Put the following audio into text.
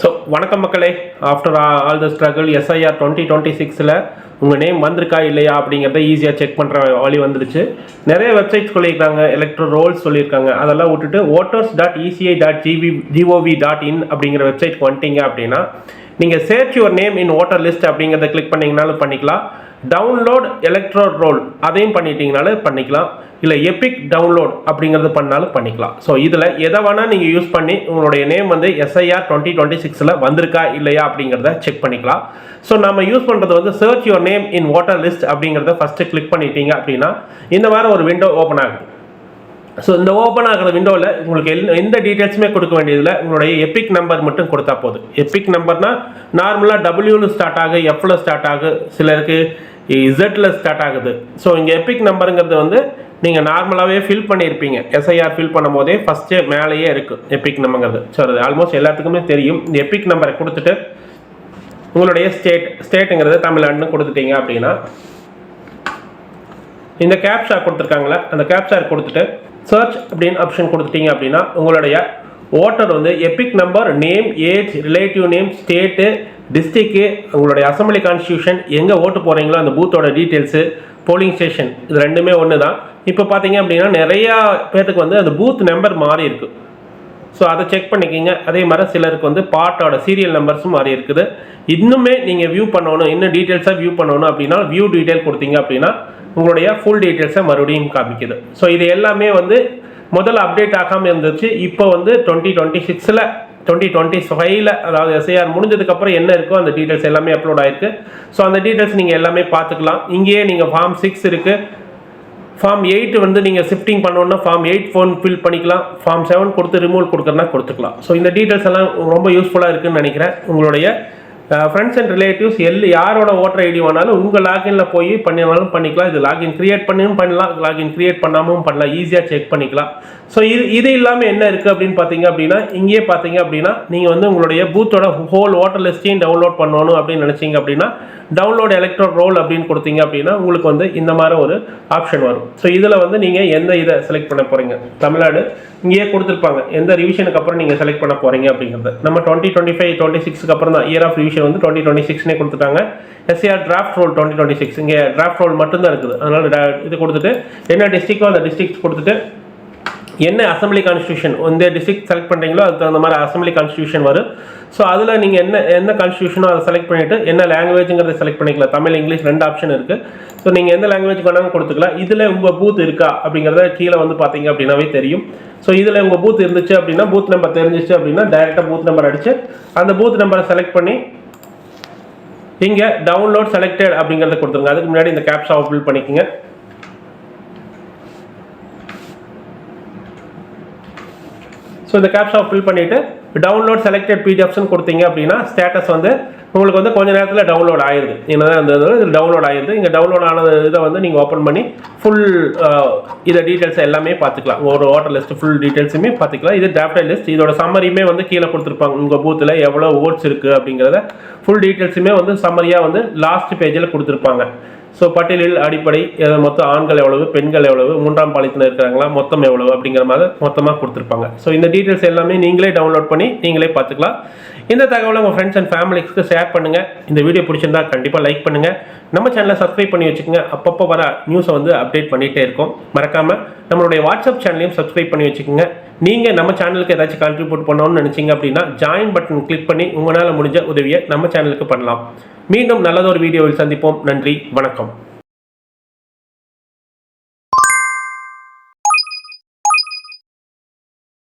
So வணக்கம் மக்களே. After all the struggle SIR twenty twenty சிக்ஸில் உங்கள் நேம் வந்திருக்கா இல்லையா அப்படிங்கிறத ஈஸியாக செக் பண்ணுற வழி வந்துடுச்சு. நிறைய வெப்சைட்ஸ் சொல்லியிருக்காங்க எலக்ட்ரோ ரோல்ஸ் சொல்லியிருக்காங்க. அதெல்லாம் விட்டுட்டு voters dot ECI dot GV GOV dot in அப்படிங்கிற வெப்சைட்க்கு வந்துட்டீங்க அப்படின்னா நீங்கள் search your name in voter list அப்படிங்கிறத கிளிக் பண்ணிங்கனாலும் பண்ணிக்கலாம். டவுன்லோட் எலக்ட்ரோ ரோல் அதையும் பண்ணிட்டீங்கனாலும் பண்ணிக்கலாம். இல்லை எபிக் டவுன்லோட் அப்படிங்கிறது பண்ணாலும் பண்ணிக்கலாம். ஸோ இதில் எதை வேணால் நீங்கள் யூஸ் பண்ணி உங்களுடைய நேம் வந்து எஸ்ஐஆர் டுவெண்ட்டி டுவெண்ட்டி சிக்ஸில் வந்திருக்கா இல்லையா அப்படிங்கிறத செக் பண்ணிக்கலாம். ஸோ நம்ம யூஸ் பண்ணுறது வந்து search your name in voter list அப்படிங்கிறத ஃபஸ்ட்டு கிளிக் பண்ணிட்டீங்க அப்படின்னா இந்த மாதிரி ஒரு விண்டோ ஓப்பன் ஆகுது. ஸோ இந்த ஓப்பன் ஆகிற விண்டோவில் உங்களுக்கு எல் எந்த டீட்டெயில்ஸுமே கொடுக்க வேண்டியதில்லை. உங்களுடைய எபிக் நம்பர் மட்டும் கொடுத்தா போதும். எபிக் நம்பர்னா நார்மலாக டபுள்யூவில் ஸ்டார்ட் ஆகு எஃப்ல ஸ்டார்ட் ஆகு சிலருக்கு இசட்டில் ஸ்டார்ட் ஆகுது. ஸோ இங்கே எபிக் நம்பருங்கிறது வந்து நீங்கள் நார்மலாகவே ஃபில் பண்ணியிருப்பீங்க. எஸ்ஐஆர் ஃபில் பண்ணும் போதே ஃபஸ்ட்டே மேலேயே இருக்குது எபிக் நம்பருங்கிறது ஸோ அது ஆல்மோஸ்ட் எல்லாத்துக்குமே தெரியும். இந்த எபிக் நம்பரை கொடுத்துட்டு உங்களுடைய ஸ்டேட் ஸ்டேட்டுங்கிறது தமிழ்நாடுன்னு கொடுத்துட்டீங்க அப்படின்னா இந்த கேப்ஷா கொடுத்துருக்காங்களே அந்த கேப்ஷா கொடுத்துட்டு சர்ச் அப்படின்னு ஆப்ஷன் கொடுத்துட்டீங்க அப்படின்னா உங்களுடைய ஓட்டர் வந்து EPIC number name age relative name state district உங்களுடைய அசம்பிளி கான்ஸ்டியூஷன் எங்கே ஓட்டு போகிறீங்களோ அந்த பூத்தோட டீட்டெயில்ஸு போலிங் ஸ்டேஷன் இது ரெண்டுமே ஒன்று தான் இப்போ பார்த்தீங்க அப்படின்னா நிறையா பேர்த்துக்கு வந்து அந்த பூத் நம்பர் மாறி இருக்கு. ஸோ அதை செக் பண்ணிக்கிங்க. அதே மாதிரி சிலருக்கு வந்து பாட்டோட சீரியல் நம்பர்ஸும் மாறி இருக்குது. இன்னுமே நீங்கள் வியூ பண்ணணும் இன்னும் டீட்டெயில்ஸாக வியூ பண்ணணும் அப்படின்னா வியூ டீட்டெயில் கொடுத்தீங்க அப்படின்னா உங்களுடைய ஃபுல் டீட்டெயில்ஸை மறுபடியும் காமிக்குது. ஸோ இது எல்லாமே வந்து முதல்ல அப்டேட் ஆகாமல் இருந்துச்சு. இப்போ வந்து டுவெண்ட்டி டுவெண்ட்டி சிக்ஸில் டுவெண்ட்டி டுவெண்ட்டி ஃபைவ்ல அதாவது எஸ்ஐஆர் முடிஞ்சதுக்கப்புறம் என்ன இருக்கோ அந்த டீட்டெயில்ஸ் எல்லாமே அப்லோட் ஆயிருக்கு. ஸோ அந்த டீட்டெயில்ஸ் நீங்கள் எல்லாமே பார்த்துக்கலாம். இங்கேயே நீங்கள் ஃபார்ம் சிக்ஸ் இருக்குது ஃபார்ம் எயிட் வந்து நீங்கள் ஷிஃப்டிங் பண்ணோன்னா ஃபார்ம் எயிட் ஃபோன் ஃபில் பண்ணிக்கலாம். ஃபார்ம் செவன் கொடுத்து ரிமூவல் கொடுக்குறனா கொடுத்துக்கலாம். ஸோ இந்த டீட்டெயில்ஸ் எல்லாம் ரொம்ப யூஸ்ஃபுல்லாக இருக்குதுன்னு நினைக்கிறேன். உங்களுடைய ஃப்ரெண்ட்ஸ் அண்ட் ரிலேட்டிவ்ஸ் எல் யாரோட ஓட்டர் ஐடி வேணாலும் உங்கள் லாகின்ல போய் பண்ணினாலும் பண்ணிக்கலாம். இது லாகின் கிரியேட் பண்ணியும் பண்ணலாம் லாகின் கிரியேட் பண்ணாமல் பண்ணலாம். ஈஸியாக செக் பண்ணிக்கலாம். ஸோ இது இது இல்லாமல் என்ன இருக்குது அப்படின்னு பார்த்தீங்க அப்படின்னா இங்கேயே பார்த்தீங்க அப்படின்னா நீங்கள் வந்து உங்களுடைய பூத்தோட ஹோல் ஓட்டர் லிஸ்ட்டையும் டவுன்லோட் பண்ணணும் அப்படின்னு நினச்சிங்க அப்படின்னா டவுன்லோட் எலக்ட்ரோ ரோல் அப்படின்னு கொடுத்தீங்க அப்படின்னா உங்களுக்கு வந்து இந்த மாதிரி ஒரு ஆப்ஷன் வரும். ஸோ இதில் வந்து நீங்கள் எந்த இதை செலக்ட் பண்ண போகிறீங்க தமிழ்நாடு இங்கேயே கொடுத்துருப்பாங்க. எந்த ரிவிஷனுக்கு அப்புறம் நீங்கள் செலக்ட் பண்ண போகிறீங்க அப்படிங்கிறது. நம்ம டுவெண்ட்டி டுவெண்ட்டி ஃபைவ் டுவெண்ட்டி சிக்ஸ்க்கு அப்புறம் தான் இயர் ஆஃப் ரிவிஷன் வந்து டுவெண்ட்டி டுவெண்ட்டி சிக்ஸ்னே கொடுத்துட்டாங்க. SAR draft roll twenty twenty six இங்கே டிராஃப்ட் ரோல் மட்டும்தான் இருக்குது. அதனால் இது கொடுத்துட்டு என்ன டிஸ்ட்ரிக்டோ அந்த டிஸ்ட்ரிக்ட் கொடுத்துட்டு என்ன அசம்பிளி கான்ஸ்டியூஷன் இந்த டிஸ்ட்ரிக்ட் செலக்ட் பண்ணுறீங்களோ அதுக்கு தகுந்த மாதிரி அசம்பிளி கான்ஸ்டியூஷன் வரும். ஸோ அதில் நீங்கள் என்ன என்ன கான்ஸ்டியூஷனோ அதை செலக்ட் பண்ணிவிட்டு என்ன லாங்குவேஜுங்கிறத செலக்ட் பண்ணிக்கலாம். தமிழ் இங்கிலீஷ் ரெண்டு ஆப்ஷன் இருக்குது ஸோ நீங்கள் எந்த லாங்குவேஜ் வேணாலும் கொடுத்துக்கலாம். இதில் உங்கள் பூத் இருக்கா அப்படிங்கிறத கீழே வந்து பார்த்தீங்க அப்படின்னாவே தெரியும். ஸோ இதில் உங்கள் பூத் இருந்துச்சு அப்படின்னா பூத் நம்பர் தெரிஞ்சிச்சு அப்படின்னா டைரெக்டாக பூத் நம்பர் அடிச்சு அந்த பூத் நம்பரை செலக்ட் பண்ணி இங்கே டவுன்லோட் செலக்டட் அப்படிங்கிறத கொடுத்துருங்க. அதுக்கு முன்னாடி இந்த கேப்ஸா ஃபில் பண்ணிக்கோங்க. ஸோ இந்த கேப்ஷா ஃபில் பண்ணிவிட்டு டவுன்லோட் செலக்டட் பிடிஎஃப்ஸ்னு கொடுத்தீங்க அப்படின்னா ஸ்டேட்டஸ் வந்து உங்களுக்கு வந்து கொஞ்ச நேரத்தில் டவுன்லோட் ஆயிருது. என்னதான் அந்த இது டவுன்லோட் ஆயிருது. இங்கே டவுன்லோட் ஆனது இதை வந்து நீங்கள் ஓப்பன் பண்ணி ஃபுல் இதை டீட்டெயில்ஸ் எல்லாமே பார்த்துக்கலாம். ஒரு ஓட்டர் லிஸ்ட் ஃபுல் டீட்டெயில்ஸுமே பார்த்துக்கலாம். இது டிராஃப்டட் லிஸ்ட் இதோட சம்மரியுமே வந்து கீழே கொடுத்துருப்பாங்க. உங்கள் பூத்தில் எவ்வளோ ஓட்ஸ் இருக்குது அப்படிங்கிறத ஃபுல் டீட்டெயில்ஸுமே வந்து சம்மரியாக வந்து லாஸ்ட் பேஜில் கொடுத்துருப்பாங்க. ஸோ பட்டியலில் அடிப்படை மொத்தம் ஆண்கள் எவ்வளவு பெண்கள் எவ்வளவு மூன்றாம் பாலியத்தில் இருக்கிறாங்களா மொத்தம் எவ்வளவு அப்படிங்கிற மாதிரி மொத்தமாக கொடுத்துருப்பாங்க. ஸோ இந்த டீட்டெயில்ஸ் எல்லாமே நீங்களே டவுன்லோட் பண்ணி நீங்களே பார்த்துக்கலாம். இந்த தகவலை உங்கள் ஃப்ரெண்ட்ஸ் அண்ட் ஃபேமிலிஸ்க்கு ஷேர் பண்ணுங்கள் இந்த வீடியோ பிடிச்சிருந்தா கண்டிப்பாக லைக் பண்ணுங்கள் நம்ம சேனலை சப்ஸ்கிரைப் பண்ணி வச்சுக்கோங்க. அப்பப்போ வர நியூஸை வந்து அப்டேட் பண்ணிகிட்டே இருக்கோம். மறக்காமல் நம்மளுடைய வாட்ஸ்அப் சேனலையும் சப்ஸ்கிரைப் பண்ணி வச்சுக்கோங்க. நீங்கள் நம்ம சேனலுக்கு ஏதாச்சும் கான்ட்ரிபியூட் பண்ணணும்னு நினச்சிங்க அப்படின்னா ஜாயின் பட்டன் கிளிக் பண்ணி உங்களால் முடிஞ்ச உதவியை நம்ம சேனலுக்கு பண்ணலாம். மீண்டும் நல்லதொரு வீடியோவில் சந்திப்போம். நன்றி வணக்கம்.